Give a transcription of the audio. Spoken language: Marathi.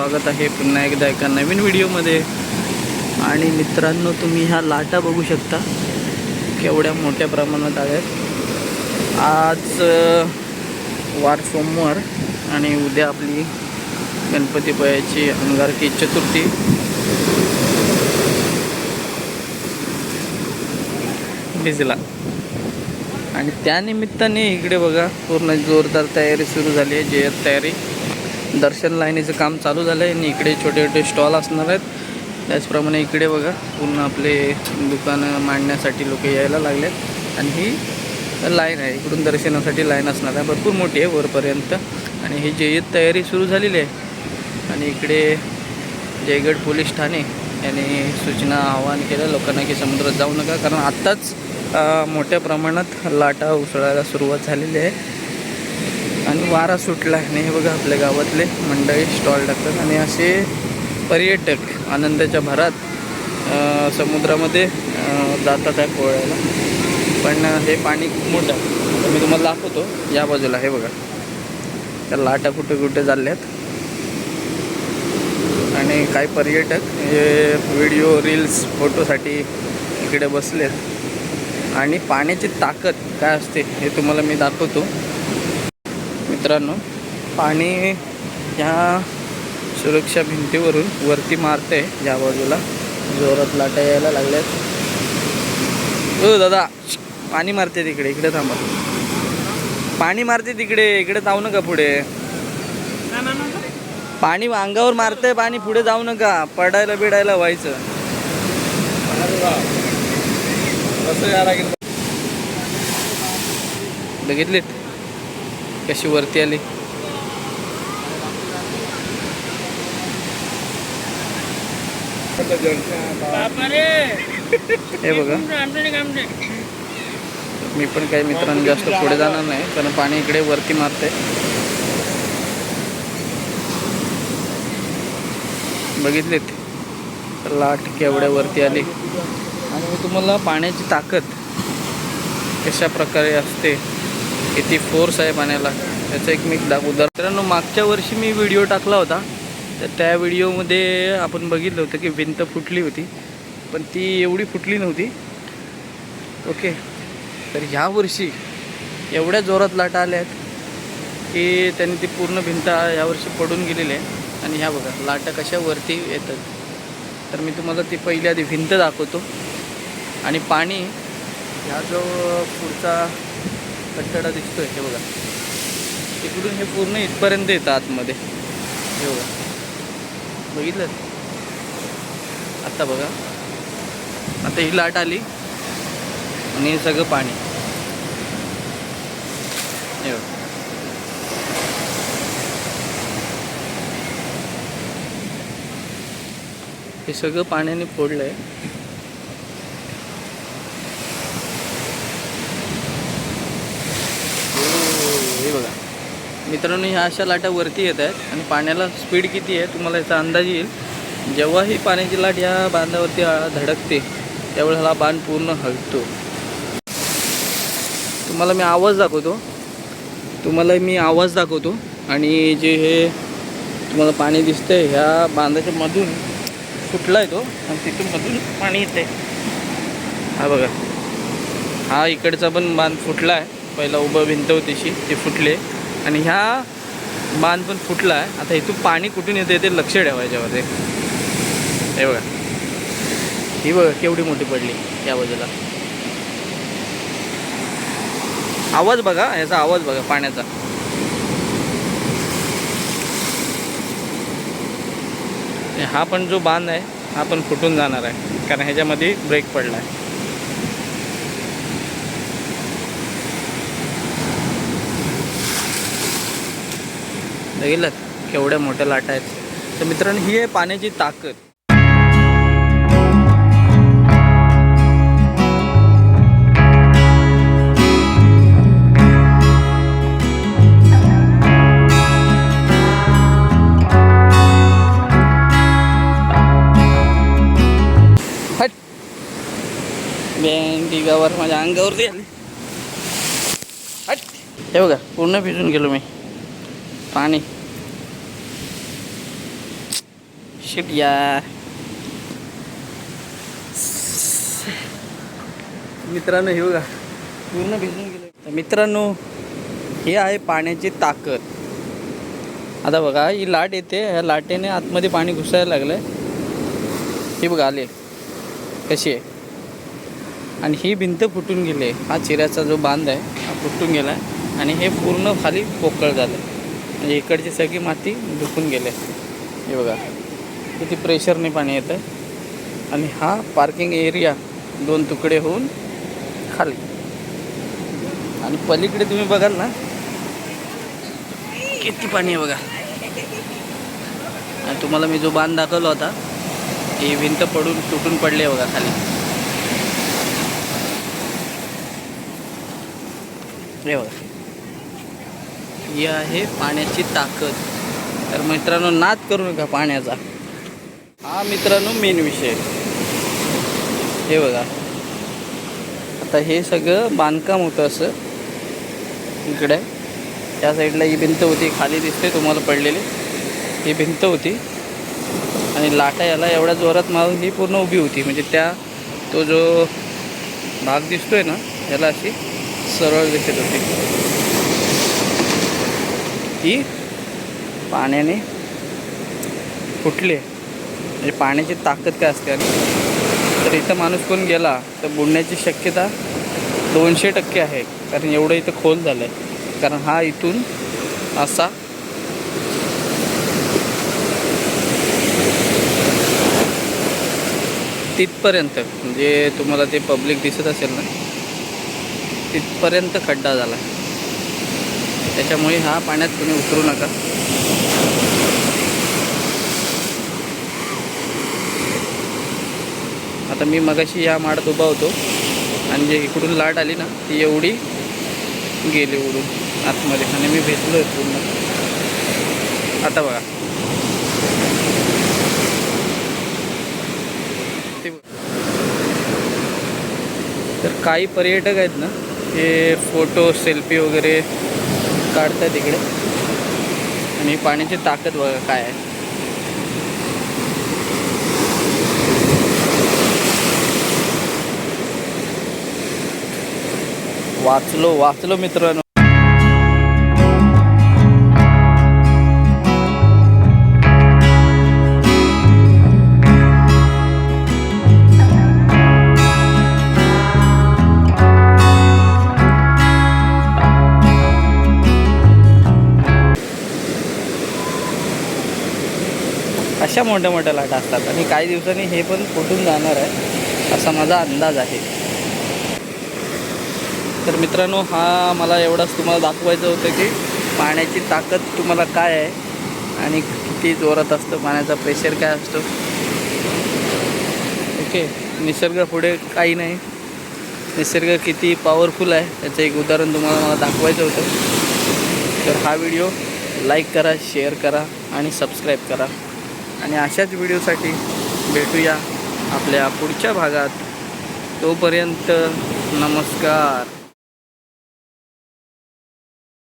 स्वागत आहे पुन्हा एकदा एका नवीन व्हिडिओमध्ये. आणि मित्रांनो तुम्ही ह्या लाटा बघू शकता. केवढ्या मोठ्या प्रमाणात आहेत. आज वार सोमवार आणि उद्या आपली गणपतीपयाची अंगारकी चतुर्थी. भिजला. आणि त्यानिमित्ताने इकडे बघा पूर्ण जोरदार तयारी सुरू झाली आहे जे तयारी. दर्शन लाईनीचं काम चालू झालं आहे आणि इकडे छोटे छोटे स्टॉल असणार आहेत. त्याचप्रमाणे इकडे बघा पूर्ण आपले दुकानं मांडण्यासाठी लोक यायला लागले आहेत आणि ही लाईन आहे इकडून दर्शनासाठी लाईन असणार आहे. भरपूर मोठी आहे वरपर्यंत. आणि ही जयत तयारी सुरू झालेली आहे. आणि इकडे जयगड पोलीस ठाणे यांनी सूचना आवाहन केलं लोकांना की समुद्रात जाऊ नका. कारण आत्ताच मोठ्या प्रमाणात लाटा उसळायला सुरुवात झालेली आहे. आणि वारा सुटला आहे आणि हे बघा आपल्या गावातले मंडळी स्टॉल टाकतात. आणि असे पर्यटक आनंदाच्या भरात समुद्रामध्ये जातात आहे पोळ्याला. पण हे पाणी खूप मोठं आहे. मी तुम्हाला दाखवतो. या बाजूला हे बघा. त्या लाटा कुठे कुठे चालल्यात. आणि काही पर्यटक हे व्हिडिओ रील्स फोटोसाठी इकडे बसलेत. आणि पाण्याची ताकद काय असते हे तुम्हाला मी दाखवतो. मित्रांनो पाणी ह्या सुरक्षा भिंतीवरून वरती मारते. या बाजूला जोरात लाटा यायला लागल्यात. ओ दादा पाणी मारते तिकडे इकडे थांबा. पाणी मारते तिकडे इकडे जाऊ नका पुढे. पाणी अंगावर मारतंय पाणी पुढे जाऊ नका. पडायला बिडायला व्हायचं. बघितलीत? कशी वरती आली? हे बघा. मी पण काही मित्रांनी जास्त पुढे जाणार नाही कारण पाणी इकडे वरती मारते. बघितलेत? लाट केवढ्या वरती आली. आणि मी तुम्हाला पाण्याची ताकद कशा प्रकारे असते? किती फोर्स आहे पाण्याला त्याचं एक मी दाख उदाहरण मित्रांनो मागच्या वर्षी मी व्हिडिओ टाकला होता. तर त्या व्हिडिओमध्ये आपण बघितलं होतं की भिंत फुटली होती. पण ती एवढी फुटली नव्हती. ओके. तर ह्या वर्षी एवढ्या जोरात लाटा आल्या आहेत की त्यांनी ती पूर्ण भिंत यावर्षी पडून गेलेली आहे. आणि ह्या बघा लाटा कशा वरती येतात. तर मी तुम्हाला ती पहिली आधी भिंत दाखवतो. आणि पाणी ह्या जो पुढचा कट्टडा दिसतोय हे बघा. तिकडून हे पूर्ण इथपर्यंत येतं आतमध्ये. हे बघा. बघितलं आत्ता बघा. आता ही लाट आली. आणि हे सगळं पाणी. हे बघा. हे सगळं पाण्याने फोडलं आहे हे बघा मित्रांनो ह्या अशा लाटा वरती येत आहेत आणि पाण्याला स्पीड किती आहे तुम्हाला याचा अंदाज येईल. जेव्हा ही पाण्याची लाट या बांधावरती धडकते त्यावेळेस हा बांध पूर्ण हलतो. तुम्हाला मी आवाज दाखवतो. तुम्हाला मी आवाज दाखवतो. आणि जे हे तुम्हाला पाणी दिसतंय ह्या बांधाच्या मधून फुटला आहे तो. आणि तिथून मधून पाणी येते हा बघा. हा इकडचा पण बांध फुटला आहे पहिला उभं भिंत होतीशी ते फुटले. आणि ह्या बांध पण फुटला आहे आता इथून पाणी कुठून येते ते लक्ष ठेवा याच्यामध्ये हे बघा. ही बघा केवढी मोठी पडली या बाजूला. आवाज बघा याचा आवाज बघा पाण्याचा. हा पण जो बांध आहे हा पण फुटून जाणार आहे. कारण ह्याच्यामध्ये ब्रेक पडला आहे बघितलं केवढ्या मोठ्या लाटा आहेत. तर मित्रांनो ही आहे पाण्याची ताकद. माझ्या अंगावरती आली. हे बघा पूर्ण भिजून गेलो मी. पाणी. शिट या मित्रांनो हे बघा. पूर्ण भिजून गेले. मित्रांनो हे आहे पाण्याची ताकद. आता बघा ही लाट येते. ह्या लाटेने आतमध्ये पाणी घुसायला लागलं आहे हे बघा आले. कशी आहे? आणि ही भिंत फुटून गेली. आहे हा चिऱ्याचा जो बांध आहे हा फुटून गेला आहे आणि हे पूर्ण खाली पोकळ झालं आहे म्हणजे इकडची सगळी माती झुकून गेले. हे बघा किती प्रेशरने पाणी येतं आहे आणि हा पार्किंग एरिया दोन तुकडे होऊन खाली. आणि पलीकडे तुम्ही बघाल ना किती पाणी आहे बघा. आणि तुम्हाला मी जो बांध दाखवला होता ही भिंत पडून तुटून पडली आहे बघा खाली. हे बघा. ही आहे पाण्याची ताकद. तर मित्रांनो नाद करू नका पाण्याचा. हा मित्रांनो मेन विषय. हे बघा. आता हे सगळं बांधकाम होतं असं. इकडे. त्या साईडला ही भिंत होती. खाली दिसते तुम्हाला पडलेली. ही भिंत होती. आणि लाटा याला एवढ्या जोरात मारून ही पूर्ण उभी होती. म्हणजे त्या तो जो भाग दिसतोय ना याला अशी सरळ दिसत होती. ती पाण्याने फुटली. म्हणजे पाण्याची ताकद काय असते? आणि तर इथं माणूस कोण गेला तर बुडण्याची शक्यता दोनशे टक्के आहे. कारण एवढं इथं खोल झालं आहे कारण हा इथून असा तिथपर्यंत म्हणजे तुम्हाला ते पब्लिक दिसत असेल ना तिथपर्यंत खड्डा झाला. त्याच्यामुळे हा पाण्यात तुम्ही उतरू नका. आता मी मगाशी या माडात उभा होतो आणि जे इकडून लाट आली ना ती एवढी गेली उडून आतमध्ये आणि मी भेटलो आहे पूर्ण. आता बघा. तर काही पर्यटक आहेत ना हे फोटो सेल्फी वगैरे काढताय तिकडे. आणि पाण्याची ताकद बघा काय आहे. वाचलो वाचलो मित्रांनो. अशा मोठ्या मोठ्या लाटा असतात. आणि काही दिवसांनी हे पण फुटून जाणार आहे असा माझा अंदाज आहे. तर मित्रांनो हा मला एवढाच तुम्हाला दाखवायचं होतं की पाण्याची ताकद तुम्हाला काय आहे आणि किती जोरात असतं पाण्याचा प्रेशर काय असतो. ओके निसर्ग पुढे काही नाही. निसर्ग किती पॉवरफुल आहे त्याचं एक उदाहरण तुम्हाला मला दाखवायचं होतं. तर हा व्हिडिओ लाईक करा शेअर करा आणि सबस्क्राईब करा. आणि अशाच व्हिडिओसाठी भेटूया आपल्या पुढच्या भागात. तोपर्यंत नमस्कार.